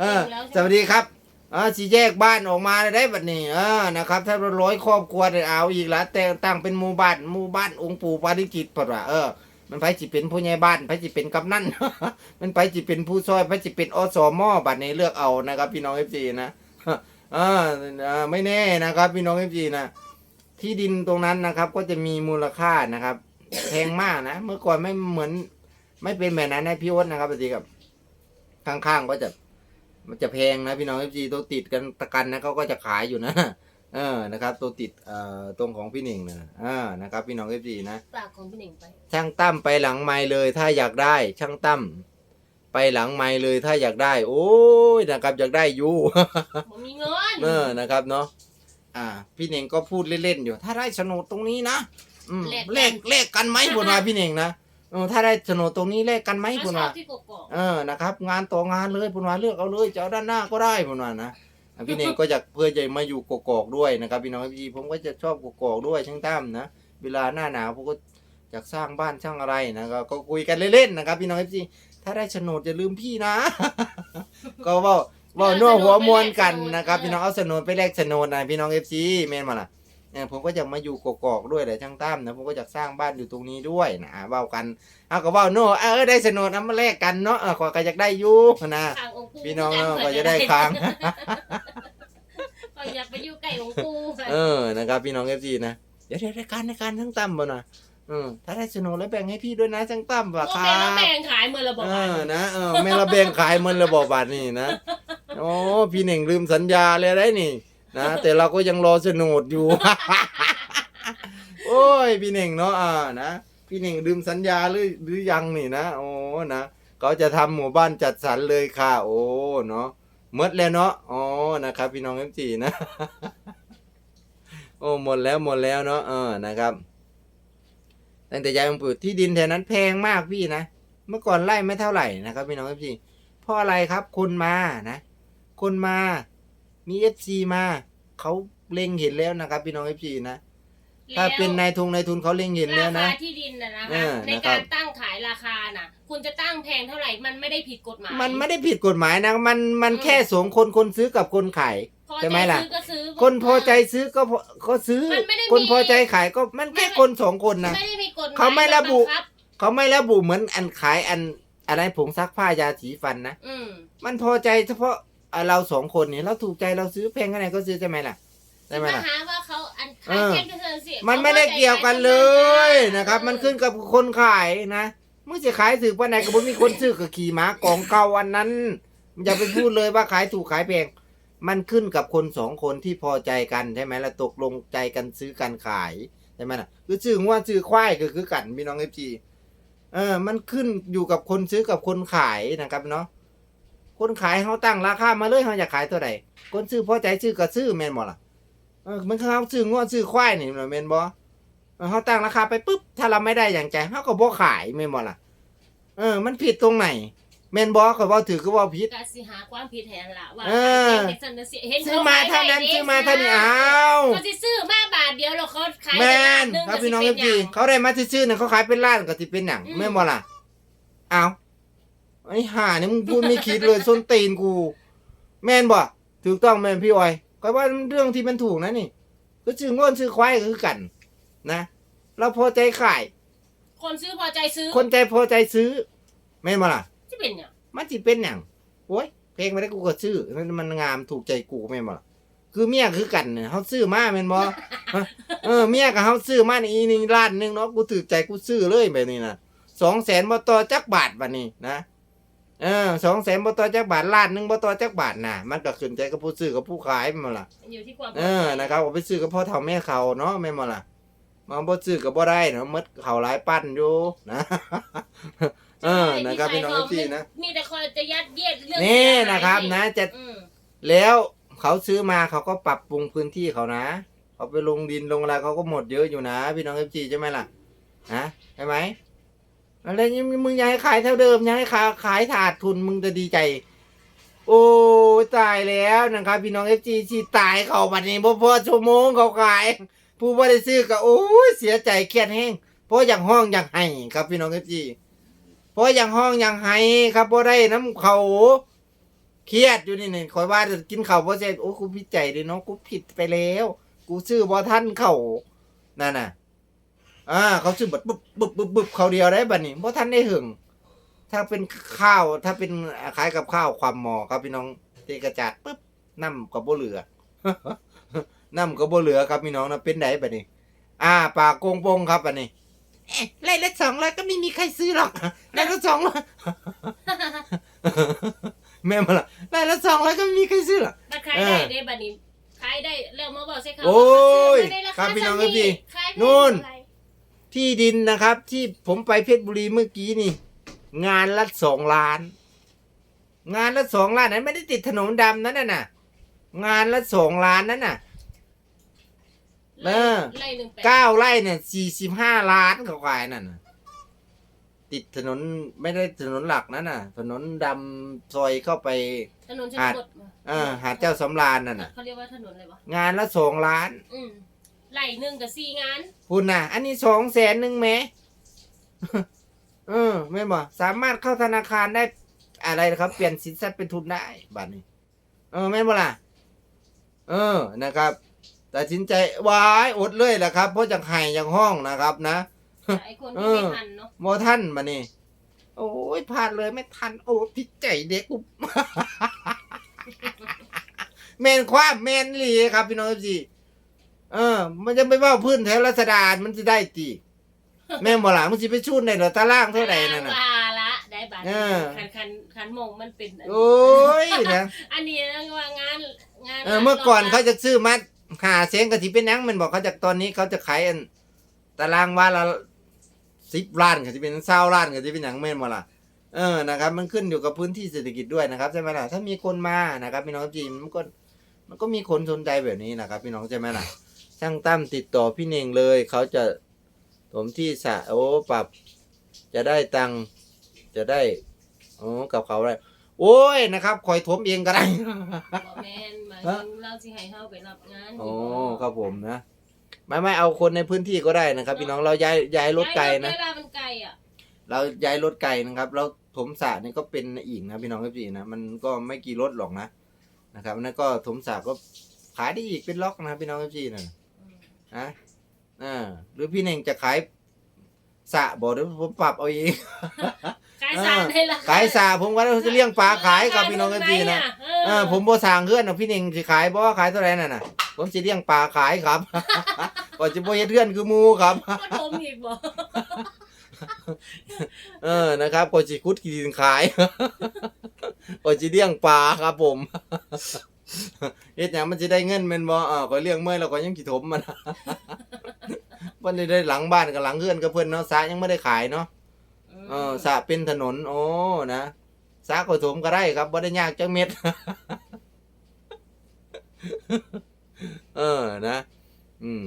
เออสวัสดีครับอ่าสีแยกบ้านออกมาได้บัดนี้เออนะครับ ถ้าเราร้อยครอบครัวได้เอาอีกละแต่ตั้งเป็นหมู่บ้านหมู่บ้านองค์ปู่ปาริจิตปะว่าเออมันไปจิเป็นผู้ใหญ่บ้านไปจิเป็นกำนัน มันไปจิเป็นผู้ซอยไปจิเป็นอสมบัดนี้เลือกเอานะครับ พี่น้องเอฟซีนะอ่าอ่าไม่แน่นะครับ พี่น้องเอฟซีนะที่ดินตรงนั้นนะครับ ก็จะมีมูลค่านะครับแพงมากนะเมื่อก่อนไม่เหมือน ไม่เป็นแบบนั้นนะพี่โอ๊ตนะครับปฏิกับข้างๆก็จะ มันจะแพงนะพี่น้องเอฟซีตัวติดกันตะกันนะเขาก็จะขายอยู่นะเออนะครับ ตัวติดเอ่อตรงของพี่หนึ่งนะอ่านะครับ พี่น้องเอฟซีนะปากของพี่หนึ่งไป ช่างตั้มไปหลังไม้เลยถ้าอยากได้ ช่างตั้มไปหลังไม้เลยถ้าอยากได้ โอ้ยนะครับอยากได้อยู่ ผมมีเงินเออนะครับเนาะอ่า พี่เน่งก็พูดเล่นๆอยู่ ถ้าได้โฉนดตรงนี้นะอืมเลขเลขกันไหมบุญมาพี่เน่งนะ เออถ้าได้โฉนดตรงนี้เลขกันไหมถ้าบุญชอมาบที่กกอกเออ นะครับ งานต่องานเลยพุนวาเลือกเอาเลยจะเอาด้านหน้าก็ได้พุนวานะอะพี่เน่งก็อยากเพื่อจะมาอยู่กกอกด้วยนะครับพี่น้องพี่ผมก็จะชอบกกอกด้วยช่างตั้มนะ เวลาหน้าหนาวผมก็อยากสร้างบ้านสร้างอะไรนะก็ก็คุยกันเล่นๆนะครับ พี่น้องพี่ถ้าได้โฉนดอย่าลืมพี่นะ ก็เว่าเว่านัวหัวมวนกันนะครับ พี่น้องเอาโฉนดไปแลกโฉนดนะพี่น้องเอฟซีแม่นมาล่ะเออ ผมก็จะมาอยู่กกอกด้วยแหละช่างตั้มนะผมก็อยากสร้างบ้านอยู่ตรงนี้ด้วยนะอะเว้ากันเอาก็เว่าโน่เออได้สนุนเอามาแลกกันเนาะเออขอยก็อยากได้อยู่นะทางองค์ปู่พี่น้องเนาะก็จะได้ค้างก็อยากไปอยู่ใกล้องค์ปู่เออนะครับพี่น้องเอฟซีนะเดี๋ยวเดี๋ยวรายการรายการทั้งตั้มบ่นะเออถ้าได้สนุนแล้วแบ่งให้พี่ด้วยนะทั้งตั้มว่ะโอคเครัแล้วบแบ่งขายมือละบอกเอว่าอนะเออแม่ละแบ่งขายมันระบอบาทนี่นะโอ้พี่หนึ่งลืมสัญญาเลยได้นี่ นะแต่เราก็ยังรอสนุดอยู่ โอ้ยพี่หน่งเนาะอ่านะพี่หน่งลืมสัญญาหรือหรือยังนี่นะโอ้นะเขาจะทำหมู่บ้านจัดสรรเลยค่ะ โอ้เนาะหมดแล้วเนาะอ๋อนะครับ พี่น้องเอฟจีนะ โอ้หมดแล้วหมดแล้วเนาะเออนะครับตั้งแต่ยายองปู่ที่ดินแถวนั้นแพงมากพี่นะเมื่อก่อนไล่ไม่เท่าไหร่นะครับพี่น้องเอฟซีเพราะอะไรครับคนมานะคนมา มีเอฟซีมาเขาเล็งเห็นแล้วนะครับ พี่น้องเอฟซีนะถ้าเป็นนายทุนนายทุนเขาเล็งเห็นแล้วรานะคาที่ดินนะนะเอคะอในนะครับการตั้งขายราคาน่ะ คุณจะตั้งแพงเท่าไหร่มันไม่ได้ผิดกฎหมาย มันไม่ได้ผิดกฎหมายนะมันมันอืมแค่สองคนคนซื้อกับคนขายพอใช่ใจไหมล่ะซื้อก็ซื้อคนพอใจซื้อก็พอก็ซื้อมันไม่ได้มีคนพอใจขายก็มันแค่คนสองคนนะไม่ได้มีกฎหมายเขาไม่ระบุงคับเขาไม่ระบุเหมือนอันขายอันอะไรผงซักผ้ายาสีฟันนะอืมมันพอใจเฉพาะเอ่อเราสองคนเนี่ยเราถูกใจเราซื้อแพงแค่ไหนก็ซื้อใช่ไหมล่ะใช่ไหมมาล่ะ หาว่าเขาอันเอขายอแพงก็เถอะสิมันไม่ได้เกี่ยวกันเลยนะครับ มันขึ้นกับคนขายนะเมื่อจะขายถือว่าไหนก็บ่มีคนซื้อกับขี่ม้ากองเก่าอันนั้นอย่าไปพูดเลยว่าขายถูกขายแพงมันขึ้นกับคนสองคนที่พอใจกันใช่ไหมล่ะตกลงใจกันซื้อกันขายใช่ไหมล่ะคือซื้อว่าซื้อควายก็คือกันพี่น้องเอฟจีเออ มันขึ้นอยู่กับคนซื้อกับคนขายนะครับเนาะ คนขายเขาตั้งราคามาเลยเขาอยากขายตัวใดคนซื้อพอใจซื้อก็ซื้อแม่นบ่ล่ะเออมันคือเขาซื้องวดซื้อควายนี่แม่นบ่เออเขาตั้งราคาไปปุ๊บถ้าเราไม่ได้อย่างใจเขาก็บ่ขายแม่นบ่ล่ะ เออ มันผิดตรงไหนแม่นบ่เขาเว้าถือก็เว่าผิดกสิหาความผิดแทนละว่าเออขายแพงจังซั่นสิเห็นซื้อมาเท่านั้นซื้อมาเท่านี้อ้าวเขาสิซื้อมาบาทเดียวแล้วเขาขายแม่นได้ครับล้าพี่น้องหเอก็ฟสิซีป็นหยังเขาได้มาซื้อๆเนี่ยเขาขายเป็นล้านก็สิเป็นหยังอืมแม่นบ่ล่ะอ้าว ไอ้ห่าเนี่ยมึงพูดไม่คิดเลยส้นตีนกู แม่นบ่ถูกต้องแม่นพี่ออยก็ว่าเรื่องที่มันถูกนะนี่ ก็ซื้องวดซื้อควายก็คือกัน นะเราพอใจขาย คนซื้อพอใจซื้อคนใจพอใจซื้อ แม่นบ่ล่ะจะเป็นหยังมันสิเป็นหยังโอ้ยเพลงไม่ได้กูก็ซื้อมันมันงามถูกใจกูแม่นบ่ล่ะคือเมียคือกันเนี่ยเฮาซื้อมาแม่นบ่ฮะเออเมียกับเฮาซื้อมานี่อีนี่ล้านหนึงเนาะกูถูกใจกูซื้อเลยแบบนี้นะ200,000บ่ต่อจักบาทบัดนี้นะ เออ200,000บ่ต่อจักบาทล้านหนึงบ่ต่อจักบาทน่ะ มันก็ขึ้นใจกับผู้ซื้อกับผู้ขายแม่นบ่ล่ะ อยู่ที่ความเออนะครับเอาไปซื้อกับพ่อเฒ่าแม่เขาเนาะแม่นบ่ล่ะมาบ่ซื้อก็บ่ได้เนาะหมดเขาหลายปั้นอยู่นะ เออนะครับพี่น้องทุกทีนะมีแต่คนจะยัดเยียดเรื่องนี่นะครับนะจะอืมแล้วเขาซื้อมาเขาก็ปรับปรุงพื้นที่เขานะเขาไปลงดินลงอะไรเขาก็หมดเยอะอยู่นะ พี่น้องเอฟซีใช่ไหมล่ะนะใช่ไหม อะไรนี่มึงยากให้ขายเท่าเดิมยากให้ขายขายถาดทุนมึงจะดีใจ โอ้ตายแล้วนะครับ พี่น้องเอฟซีที่ตายเขาบัดนี้พ่พอชั่วโมงเขาขาย ผู้บริซื้อก็โอ้ยเสียใจเครียดแห้งเพราะอย่างห้องอย่างให้ครับพี่น้องเอฟซีเพราะอย่างห้องอย่างให้ครับเพราะได้น้ำเขาเครียดอยู่นี่นี่คอยว่าจะกินเข้าวบ่เสร็จโอ้กูพิดใจัยดิเนาะกูผิดไปแล้ว กูซื้อบ่ทันเข้านั่นน่ะ อ่าเขาซื้อบัดบึบบึบบึบบึบเขาวเดียวได้บัดนี้บ่ทันได้หึงถ้าเป็นข้าวถ้าเป็นขายกับข้าวความหมอครับพี่น้องเทกระจาดปึ๊บน้ำก็บ่เหลือน้ำก็บ่เหลือครับพี่น้องนะเป็นไดบัดนี้ อ่าปากโกงโปงครับบัดนี้เอ๊ะไล่ละสองร้อยก็ไม่มีใครซื้อหรอกไล่ละสองร้อยแม่มาละไล่ละสองร้อยก็ไม่มีใครซื้อหรอกบัดขายเอได้อได้บัดนี้ขายได้แล้วมาบอกใช่เขาโอ้ยว่าซื้อมาได้าครับพี่น้องซ้ำครับพี่ขายแพงนู่นเท่าไหร่ที่ดินนะครับ ที่ผมไปเพชรบุรีเมื่อกี้นี่ งานละสองล้าน งานละสองล้านนั้นไม่ได้ติดถนนดำนั่นน่ะนะงานละสองล้านนั่นน่ะเออไล่หนึ่งแปดเก้าไร่เนี่ยสี่สิบห้าล้านเขาขายนั่นน่ะ ติดถนนไม่ได้ถนนหลักนั่นน่ะ ถนนดำซอยเข้าไป ถนนชนหาดบทเออหาดเจ้าสำราญนั่นน่ะเขาเรียกว่าถนนอะไรวะงานละสองล้าน อืม ไล่หนึ่งกับสี่งานคุณน่ะ อันนี้สองแสนหนึ่งแหม เออไม่นบอกสามารถเข้าธนาคารได้อะไรนะครับ เปลี่ยนสินทรัพย์เป็นทุนได้บัตรนี้ เออไม่นบ่ล่ะ เออนะครับตัดสินใจวายอดเลยแหละครับ เพราะจากไห้จากห้องนะครับนะไอ้คนที่ไม่ทันเนาะโมท่านมานี่ โอ้ยพลาดเลยไม่ทัน โอ้พิจใจเด็กกู แมนความแมนหลีครับพี่น้องจี เออ มันจะไปว่าพื้นแถวรัศดารมันจะได้ตีแม่นบ่ล่ะมันสิไปชูนในเหรอตารางเท่าไหร่นั่นน่ะ ว่าละได้บัตรเออ คันคันคันมงมันเป็นอันโอ้ยนะอันนี้เรียกว่างานงานเออเมื่อก่อนเขาจะซื้อมัดหาเสียงกะทิเป็นหยังมันบอกเขาจากตอนนี้เขาจะขายอันตารางวาละสิบล้านก็จะเป็นเศร้าล้านก็จะเป็นหยังแม่นบ่ล่ะเออนะครับ มันขึ้นอยู่กับพื้นที่เศรษฐกิจด้วยนะครับใช่ไหมล่ะถ้ามีคนมานะครับพี่น้องจีนมันก็มันก็มีคนสนใจแบบนี้นะครับพี่น้องใช่ไหมล่ะ ช่างตั้มติดต่อพี่เน่งเลย เขาจะถมที่สระโอ้ปรับ จะได้ตังค์จะได้โอ้กับเขาได้โอ้ยนะครับคอยถมเองก็ได้บอกแมนหมายถึงเราสิให้เฮาไปรับงานโอ้ครับผมนะ ไม่ไม่เอาคนในพื้นที่ก็ได้นะครับ พี่น้องเราย้ายย้ายรถไกลนะเวลามันไกลอะเราย้ายรถไกลนะครับเราถมสระนี่ก็เป็นอีกนะพี่น้องครับพี่นะมันก็ไม่กี่รถหรอกนะนะครับนั่นก็ถมสระก็ขายได้อีกเป็นล็อกนะครับพี่น้องครับพี่นะ นะอ่าหรือพี่เน่งจะขายสระบอกเดี๋ยวผมปรับเอาเอง ขายสารให้ละขายสระผมว่าจะเลี้ยงปลาขายกับพี่น้องครับพี่นะเออผมบ่สร้างเพื่อนนะพี่เน่งสิขายบ่ขายเท่าไหร่น่ะน่ะ ผมสิเลี้ยงปลาขายครับก่อนจะบ่เฮ็ดเพื่อนคือหมูครับก็ทมอีกบ่เออนะครับก่อนสิคุดกินขายก่อนสิเลี้ยงปลาครับผม เฮ็ดหยังมันสิได้เงินแม่นบ่อ่าก็เลี้ยงเมื่อยแล้วก็ยังสิถมมัน มันได้ได้หลังบ้านกับหลังเฮือนกับเพิ่นเนาะสระยังไม่ได้ขายเนาะเออสระเป็นถนนโอ้นะสระก็ถมก็ได้ครับบ่ได้ยากจังเม็ด เออนะ อืม